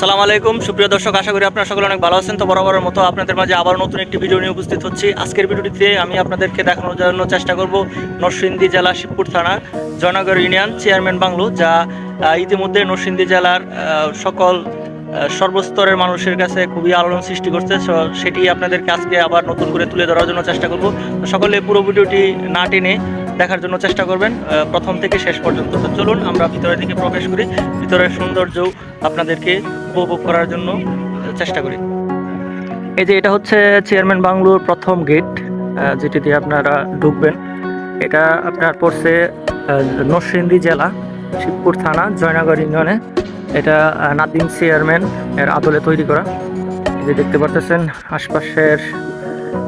সালাম আলাইকুম। সুপ্রিয় দর্শক, আশা করি আপনারা সকলে অনেক ভালো আছেন। তো বরাবরের মতো আপনাদের মাঝে আবার নতুন একটি ভিডিও নিয়ে উপস্থিত হচ্ছি। আজকের ভিডিওটিতে আমি আপনাদেরকে দেখানোর জন্য চেষ্টা করব নরসিংদী জেলা শিবপুর থানা, জয়নগর ইউনিয়ন, চেয়ারম্যান বাংলো, যা ইতিমধ্যে নরসিংদী জেলার সকল সর্বস্তরের মানুষের কাছে খুবই আলোড়ন সৃষ্টি করছে। সেটি আপনাদেরকে আজকে আবার নতুন করে তুলে ধরার জন্য চেষ্টা করব। সকলে পুরো ভিডিওটি না টেনে দেখার জন্য চেষ্টা করবেন। প্রথম থেকে শেষ পর্যন্ত। তো চলুন, আমরা ভিতরের দিকে প্রবেশ করি। ভিতরের সৌন্দর্য আপনাদেরকে উপভোগ করার জন্য চেষ্টা করি। এই যে এটা হচ্ছে চেয়ারম্যান বাংলোর প্রথম গেট যেটি দিয়ে আপনারা ঢুকবেন। এটা আপনার পড়ছে নরসিংদী জেলা, শিবপুর থানা, জয়নগর ইউনিয়নে। এটা নাদিম চেয়ারম্যান এর আদলে তৈরি করা। যে দেখতে পারতেছেন, আশপাশের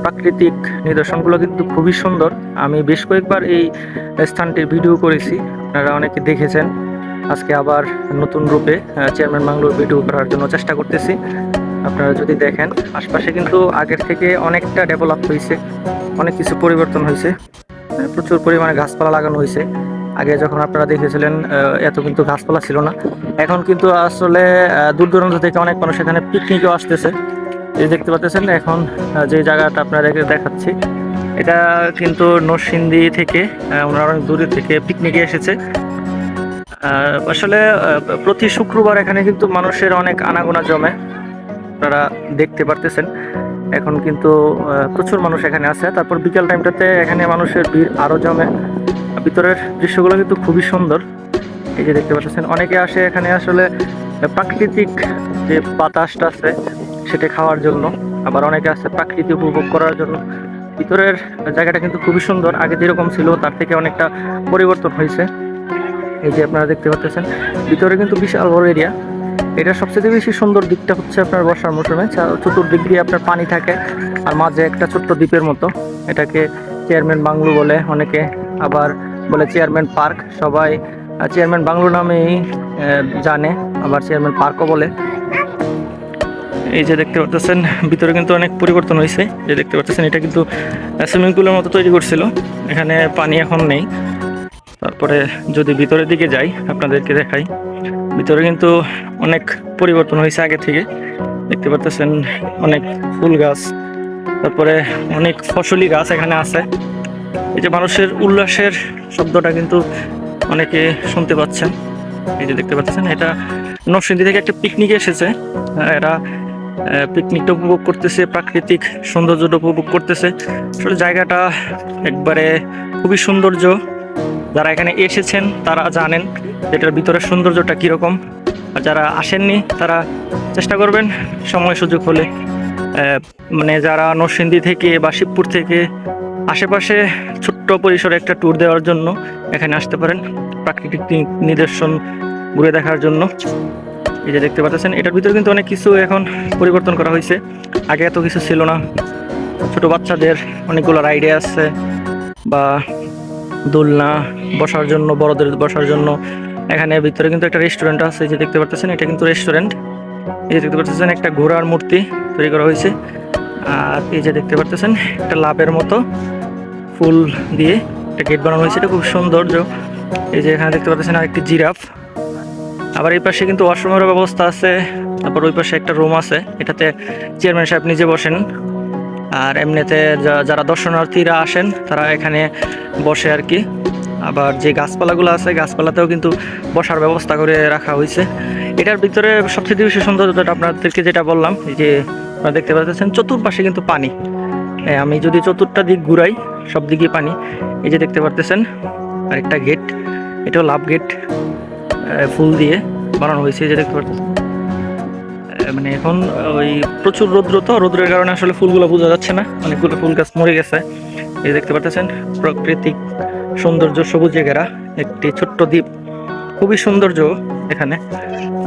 প্রাকৃতিক নিদর্শনগুলো কিন্তু খুবই সুন্দর। আমি বেশ কয়েকবার এই স্থানটির ভিডিও করেছি, আপনারা অনেকে দেখেছেন। আজকে আবার নতুন রূপে চেয়ারম্যান বাংলোর ভিডিও করার জন্য চেষ্টা করতেছি। আপনারা যদি দেখেন, আশপাশে কিন্তু আগের থেকে অনেকটা ডেভেলপ হয়েছে, অনেক কিছু পরিবর্তন হয়েছে। প্রচুর পরিমাণে গাছপালা লাগানো হয়েছে। আগে যখন আপনারা দেখেছিলেন এত কিন্তু গাছপালা ছিল না। এখন কিন্তু আসলে দূর দূরান্ত থেকে অনেক মানুষ এখানে পিকনিকও আসতেছে। এই দেখতে পাচ্ছেন এখন যে জায়গাটা আপনাদেরকে দেখাচ্ছি, এটা কিন্তু নরসিংদী থেকে ওনারা অনেক দূরে থেকে পিকনিকে এসেছে। আসলে প্রতি শুক্রবার এখানে কিন্তু মানুষের অনেক আনাগোনা জমে, আপনারা দেখতে পারতেছেন। এখন কিন্তু প্রচুর মানুষ এখানে আছে। তারপর বিকেল টাইমটাতে এখানে মানুষের ভিড় আরও জমে। ভিতরের দৃশ্যগুলো কিন্তু খুবই সুন্দর। এই যে দেখতে পাচ্ছেন, অনেকে আসে এখানে আসলে প্রাকৃতিক যে বাতাসটা আছে সেটা খাওয়ার জন্য। আবার অনেকে আসে প্রাকৃতিক উপভোগ করার জন্য। ভিতরের জায়গাটা কিন্তু খুবই সুন্দর। আগে যেরকম ছিল, তার থেকে অনেকটা পরিবর্তন হয়েছে। এই যে আপনারা দেখতে পাচ্ছেন, ভিতরে কিন্তু বিশাল বড় এরিয়া। এটা সবচেয়ে বেশি সুন্দর দিকটা হচ্ছে আপনার বর্ষার মৌসুমে। চতুর্দিক দিয়ে আপনার পানি থাকে, আর মাঝে একটা ছোট্ট দ্বীপের মতো। এটাকে চেয়ারম্যান বাংলো বলে অনেকে। আবার বলে চেয়ারম্যান পার্ক। সবাই চেয়ারম্যান বাংলো নামেই জানে। আবার চেয়ারম্যান পার্কও বলে। এই যে দেখতে পাচ্ছেন ভিতরে কিন্তু অনেক পরিবর্তন হয়েছে যে দেখতে পাচ্ছেন এটা কিন্তু সুইমিং পুলের মতো তৈরি করছিল। এখানে পানি এখন নেই। তারপরে যদি ভিতরের দিকে যাই, আপনাদেরকে দেখাই। ভিতরে কিন্তু অনেক পরিবর্তন হয়েছে আগে থেকে। দেখতে পাচ্ছেন অনেক ফুল গাছ। তারপরে অনেক ফসলি গাছ এখানে আছে। এই যে মানুষের উল্লাসের শব্দটা কিন্তু অনেকে শুনতে পাচ্ছেন। এই যে দেখতে পাচ্ছেন, এটা নরসিংদী থেকে একটা পিকনিকে এসেছে। এরা পিকনিকটা উপভোগ করতেছে, প্রাকৃতিক সৌন্দর্যটা উপভোগ করতেছে। আসলে জায়গাটা একবারে খুবই সৌন্দর্য। যারা এখানে এসেছেন, তারা জানেন এটার ভিতরের সৌন্দর্যটা কীরকম। আর যারা আসেননি, তারা চেষ্টা করবেন সময় সুযোগ হলে। মানে যারা নরসিংদী থেকে বা শিবপুর থেকে আশেপাশে ছোট্ট পরিসরে একটা ট্যুর দেওয়ার জন্য এখানে আসতে পারেন, প্রাকৃতিক নিদর্শন ঘুরে দেখার জন্য। এই যে দেখতে পাচ্ছেন, এটার ভিতরে কিন্তু অনেক কিছু এখন পরিবর্তন করা হয়েছে। আগে এত কিছু ছিল না। ছোট বাচ্চাদের অনেকগুলো রাইডে আছে বা দোলনা বসার জন্য, বড়দের বসার জন্য। এখানে ভিতরে কিন্তু একটা রেস্টুরেন্ট আছে যে দেখতে পাচ্ছেন, এটা কিন্তু রেস্টুরেন্ট। এই যে দেখতে পাচ্ছেন, একটা ঘোড়ার মূর্তি তৈরি করা হয়েছে। আর এই যে দেখতে পাচ্ছেন, একটা লাভের মতো ফুল দিয়ে একটা গেট বানানো হয়েছে, এটা খুব সৌন্দর্য। এই যে এখানে দেখতে পাচ্ছেন, আরেকটি জিরাফ। আবার এই পাশে কিন্তু ওয়াশরুমের ব্যবস্থা আছে তারপর ওই পাশে একটা রুম আছে, এটাতে চেয়ারম্যান সাহেব নিজে বসেন। আর এমনিতে যারা দর্শনার্থীরা আসেন, তারা এখানে বসে আর কি। আবার যে গাছপালাগুলো আছে, গাছপালাতেও কিন্তু বসার ব্যবস্থা করে রাখা হয়েছে। এটার ভিতরে সবচেয়ে বেশি সৌন্দর্যটা আপনাদেরকে যেটা বললাম যে আপনারা দেখতে পাচ্ছেন, চতুর্পাশে কিন্তু পানি। আমি যদি চতুর্থটা দিক ঘুরাই সব দিকে পানি। এই যে দেখতে পারতেছেন, আরেকটা গেট এটাও লাভ গেট ফুল দিয়ে বানানো হয়েছে যে দেখতে পারতেছেন। মানে এখন ওই প্রচুর রৌদ্র তো, রৌদ্রের কারণে আসলে ফুলগুলো বোঝা যাচ্ছে না। অনেকগুলো ফুল গাছ মরে গেছে। এই দেখতে পাচ্ছেন প্রাকৃতিক সৌন্দর্য সবুজে ঘেরা একটি ছোট্ট দ্বীপ। খুবই সৌন্দর্য এখানে।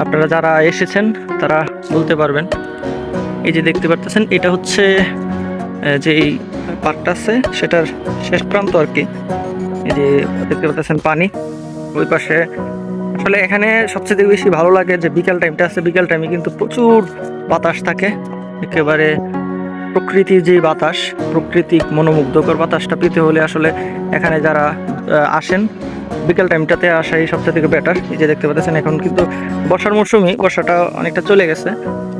আপনারা যারা এসেছেন, তারা বলতে পারবেন। এই যে দেখতে পারতেছেন, এটা হচ্ছে যে পার্কটা আছে, সেটার শেষ প্রান্ত আর কি। এই যে দেখতে পাচ্ছেন পানি, ওই পাশে আসলে এখানে সবচেয়ে বেশি ভালো লাগে যে বিকেল টাইমটা আছে, বিকেল টাইমে কিন্তু প্রচুর বাতাস থাকে। একেবারে প্রকৃতির যে বাতাস প্রকৃতিক মনোমুগ্ধকর বাতাসটা পেতে হলে আসলে এখানে যারা আসেন, বিকেল টাইমটাতে আসাই সবচেয়ে থেকে বেটার এই যে দেখতে পাচ্ছেন এখন কিন্তু বর্ষার মৌসুমই বর্ষাটা অনেকটা চলে গেছে।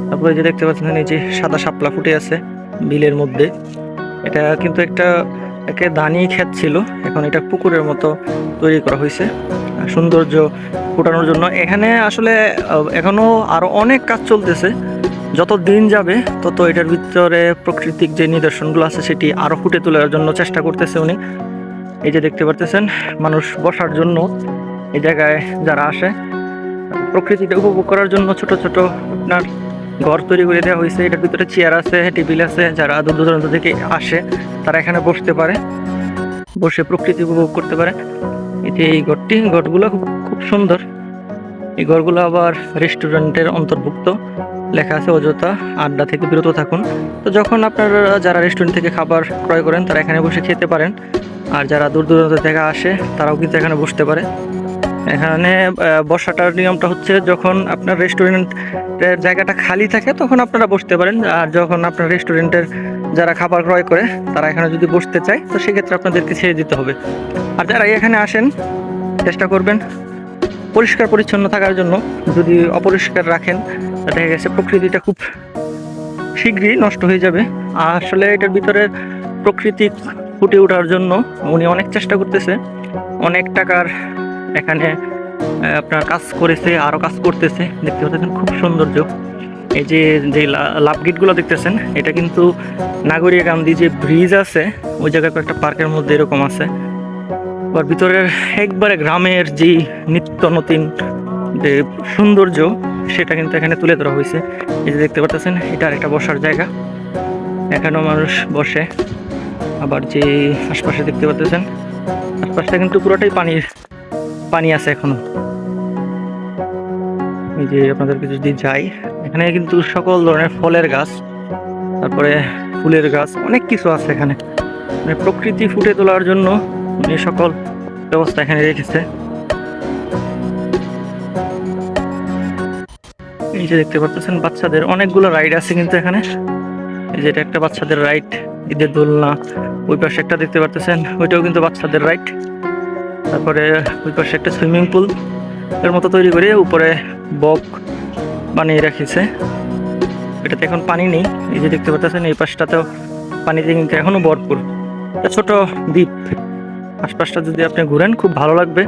তারপরে যে দেখতে পাচ্ছেন এই যে সাদা শাপলা ফুটে আছে বিলের মধ্যে। এটা কিন্তু একটা, একে ধানি ক্ষেত ছিল, এখন এটা পুকুরের মতো তৈরি করা হয়েছে। সৌন্দর্য ফুটানোর জন্য। এখানে আসলে আহ, এখনও আরও অনেক কাজ চলতেছে। যত দিন যাবে তত এটার ভিতরে প্রাকৃতিক যে নিদর্শনগুলো আছে সেটি আরও ফুটে তোলার জন্য চেষ্টা করতেছে উনি। এই যে দেখতে পারতেছেন মানুষ বসার জন্য এই জায়গায় যারা আসে প্রকৃতিটা উপভোগ করার জন্য ছোট ছোট আপনার ঘর তৈরি করে দেওয়া হয়েছে। এটার ভিতরে চেয়ার আছে টেবিল আছে যারা দূর দূরান্ত থেকে আসে তারা এখানে বসতে পারে বসে প্রকৃতি উপভোগ করতে পারে। যে এই ঘরটি, ঘরগুলো খুব খুব সুন্দর। এই ঘরগুলো আবার রেস্টুরেন্টের অন্তর্ভুক্ত। লেখা আছে অযথা, আড্ডা থেকে বিরত থাকুন। তো যখন আপনারা যারা রেস্টুরেন্ট থেকে খাবার ক্রয় করেন, তারা এখানে বসে খেতে পারেন। আর যারা দূর দূরান্ত থেকে আসে, তারাও কিন্তু এখানে বসতে পারে। এখানে বসাটার নিয়মটা হচ্ছে যখন আপনার রেস্টুরেন্টের জায়গাটা খালি থাকে তখন আপনারা বসতে পারেন। আর যখন আপনার রেস্টুরেন্টের যারা খাবার ক্রয় করে, তারা এখানে যদি বসতে চায়, তো সেক্ষেত্রে আপনাদেরকে ছেড়ে দিতে হবে। আর যারা এখানে আসেন, চেষ্টা করবেন পরিষ্কার পরিচ্ছন্ন থাকার জন্য। যদি অপরিষ্কার রাখেন দেখা গেছে প্রকৃতিটা খুব শীঘ্রই নষ্ট হয়ে যাবে। আসলে এটার ভিতরে প্রকৃতি ফুটে ওঠার জন্য উনি অনেক চেষ্টা করতেছে। অনেক টাকার এখানে আপনার কাজ করেছে আরও কাজ করতেছে। দেখতে পাচ্ছেন, খুব সৌন্দর্য। এই যে যে লাভ গেটগুলো দেখতেছেন, এটা কিন্তু নাগরিক গান্ধী যে ব্রিজ আছে, ওই জায়গায় একটা পার্কের মধ্যে এরকম আছে। আর ভিতরের একবারে গ্রামের যে নিত্য নতুন যে সৌন্দর্য, সেটা কিন্তু এখানে তুলে ধরা হয়েছে। এই যে দেখতে পাচ্ছেন, এটা একটা বসার জায়গা। এখানেও মানুষ বসে। আবার যে আশপাশে দেখতে পাচ্ছেন, আশপাশটা কিন্তু পুরোটাই পানির পানি আছে এখনও। এই যে আপনাদেরকে যদি যাই, এখানে কিন্তু সকল ধরনের ফলের গাছ, তারপরে ফুলের গাছ, অনেক কিছু আছে এখানে। মানে প্রকৃতি ফুটে তোলার জন্য উনি সকল ব্যবস্থা এখানে রেখেছে। এই যে দেখতে পাচ্ছেন, বাচ্চাদের অনেকগুলো রাইড আছে কিন্তু এখানে। এই যে এটা একটা বাচ্চাদের রাইড, ঈদের দোলনা, ওই পাশে একটা দেখতে পাচ্ছেন, ওইটাও কিন্তু বাচ্চাদের রাইড। তারপরে ওই পাশে একটা সুইমিং পুল এর মতো তৈরি করে উপরে বক বানিয়ে রেখেছে। এটাতে এখন পানি নেই, এই যে দেখতে পাচ্ছেন এই পাশটাতেও পানিতে কিন্তু এখনও ভরপুর। একটা ছোট দ্বীপ, আশপাশটা যদি আপনি ঘুরেন খুব ভালো লাগবে।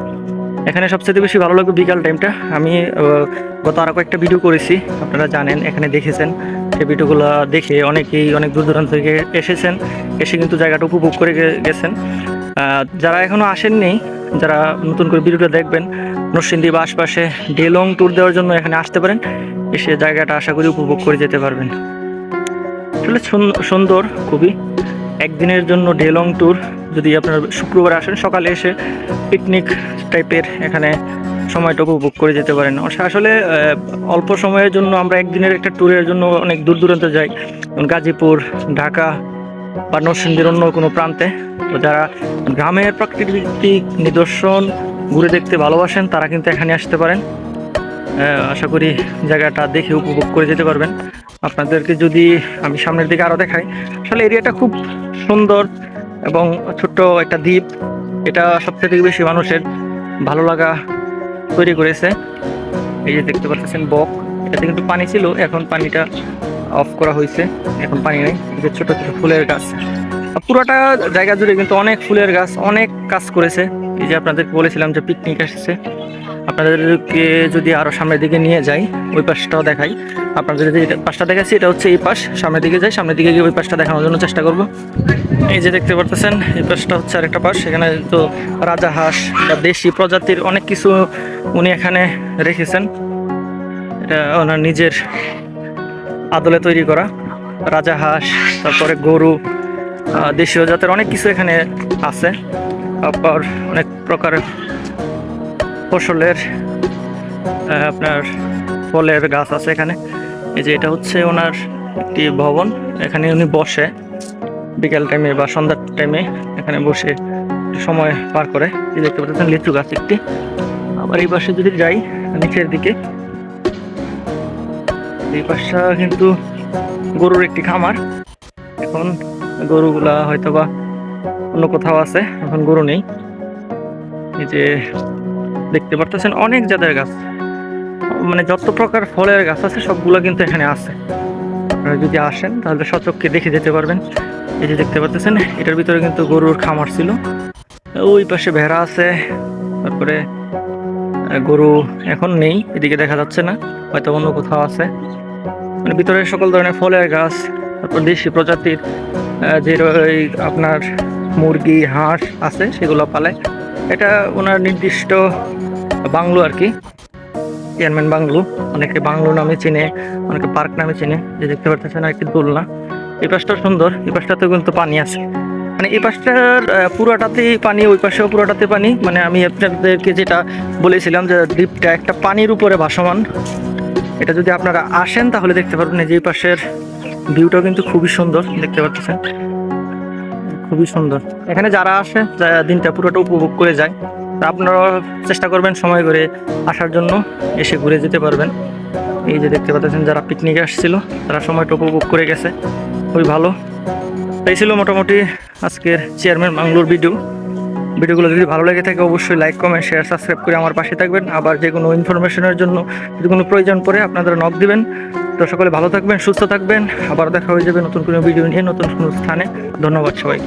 এখানে সবচেয়ে বেশি ভালো লাগবে বিকাল টাইমটা। আমি গত আরও কয়েকটা ভিডিও করেছি, আপনারা জানেন, এখানে দেখেছেন। সেই ভিডিওগুলো দেখে অনেকেই অনেক দূর দূরান্ত থেকে এসেছেন, এসে কিন্তু জায়গাটা উপভোগ করে গেছেন। যারা এখনও আসেননি যারা নতুন করে ভিডিওটা দেখবেন, নরসিংদী বা আশপাশে ডে লং ট্যুর দেওয়ার জন্য এখানে আসতে পারেন। এসে জায়গাটা আশা করি উপভোগ করে যেতে পারবেন। আসলে সুন- সুন্দর খুবই। একদিনের জন্য ডে লং ট্যুর যদি আপনার শুক্রবার আসেন, সকালে এসে পিকনিক টাইপের এখানে সময়টা উপভোগ করে যেতে পারেন। আসলে অল্প সময়ের জন্য আমরা একদিনের একটা ট্যুরের জন্য অনেক দূর দূরান্তে যাই গাজীপুর, ঢাকা বা নরসিংদীর অন্য কোনো প্রান্তে। তো যারা গ্রামের প্রাকৃতিক নিদর্শন ঘুরে দেখতে ভালোবাসেন, তারা কিন্তু এখানে আসতে পারেন। আশা করি জায়গাটা দেখে উপভোগ করে যেতে পারবেন। আপনাদেরকে যদি আমি সামনের দিকে আরও দেখাই, আসলে এরিয়াটা খুব সুন্দর এবং ছোট্ট একটা দ্বীপ। এটা সবথেকে থেকে বেশি মানুষের ভালো লাগা তৈরি করেছে। এই যে দেখতে পাচ্ছেন বক। এটাতে কিন্তু পানি ছিল, এখন পানিটা অফ করা হয়েছে। এখন পানি নেই যে ছোট ছোট ফুলের গাছ। পুরোটা জায়গা জুড়ে কিন্তু অনেক ফুলের গাছ, অনেক কাজ করেছে। এই যে আপনাদেরকে বলেছিলাম যে পিকনিক এসেছে আপনাদেরকে যদি আরও সামনের দিকে নিয়ে যাই, ওই পাশটাও দেখাই। আপনাদের যে পাশটা দেখাচ্ছি, এটা হচ্ছে এই পাশ। সামনের দিকে যাই, সামনের দিকে গিয়ে ওই পাশটা দেখানোর জন্য চেষ্টা করব। এই যে দেখতে পারতেছেন, এই পাশটা হচ্ছে আরেকটা পাশ। সেখানে তো রাজা হাঁস বা দেশি প্রজাতির অনেক কিছু উনি এখানে রেখেছেন। এটা ওনার নিজের আদলে তৈরি করা। রাজা হাঁস, তারপরে গরু দেশীয় জাতের অনেক কিছু এখানে আছে। তারপর অনেক প্রকারের ফসলের আপনার ফলের গাছ আছে এখানে। এই যে এটা হচ্ছে ওনার একটি ভবন, এখানে উনি বসে বিকেল টাইমে বা সন্ধ্যার টাইমে এখানে বসে সময় পার করে। দেখতে পাচ্ছেন, লিচু গাছ একটি। আবার এই পাশে যদি যাই, নিচের দিকে এই পাশটা কিন্তু গরুর একটি খামার। এখন গরুগুলা হয়তো বা অন্য কোথাও আছে, এখন গরু নেই। এই যে দেখতে পারতেছেন অনেক জাতের গাছ। মানে যত প্রকার ফলের গাছ আছে, সবগুলো কিন্তু এখানে আছে। আপনারা যদি আসেন, তাহলে সচক্ষে দেখে যেতে পারবেন। এই যে দেখতে পাচ্ছেন এটার ভিতরে কিন্তু গরুর খামার ছিল। ওই পাশে ভেড়া আছে, তারপরে গরু এখন নেই, এদিকে দেখা যাচ্ছে না, হয়তো অন্য কোথাও আছে। ভিতরে সকল ধরনের ফলের গাছ, তারপর দেশি প্রজাতির যে আপনার মুরগি, হাঁস আছে, সেগুলো পালে এটা ওনার নির্দিষ্ট বাংলো আর কি, চেয়ারম্যান বাংলো। অনেকে বাংলো নামে চিনে, অনেকে পার্ক নামে চিনে, যে দেখতে পাচ্ছেন একটি দোলনা। এই পাশটা সুন্দর, এই পাশটাতেও কিন্তু পানি আছে। মানে এই পাশটার পুরোটাতেই পানি, ওই পাশেও পুরোটাতে পানি। মানে আমি আপনাদেরকে যেটা বলেছিলাম যে দ্বীপটা একটা পানির উপরে ভাসমান। এটা যদি আপনারা আসেন, তাহলে দেখতে পারবেন যে পাশের ভিউটাও কিন্তু খুবই সুন্দর, দেখতে পাচ্ছেন? খুবই সুন্দর। এখানে যারা আসে দিনটা পুরোটা উপভোগ করে যায়, তা আপনারা চেষ্টা করবেন সময় করে আসার জন্য, এসে ঘুরে যেতে পারবেন। এই যে দেখতে পাচ্ছেন, যারা পিকনিকে আসছিল, তারা সময়টা উপভোগ করে গেছে। খুবই ভালো। এই ছিল মোটামুটি আজকের চেয়ারম্যান বাংলোর ভিডিও ভিডিওগুলো যদি ভালো লেগে থাকে, অবশ্যই লাইক কমেন্ট শেয়ার সাবস্ক্রাইব করে আমার পাশে থাকবেন। আবার যে কোনো ইনফরমেশনের জন্য যদি কোনো প্রয়োজন পড়ে, আপনারা নক দিবেন। তো সকলে ভালো থাকবেন, সুস্থ থাকবেন। আবার দেখা হয়ে যাবে নতুন কোনো ভিডিও নিয়ে, নতুন কোনো স্থানে। ধন্যবাদ সবাই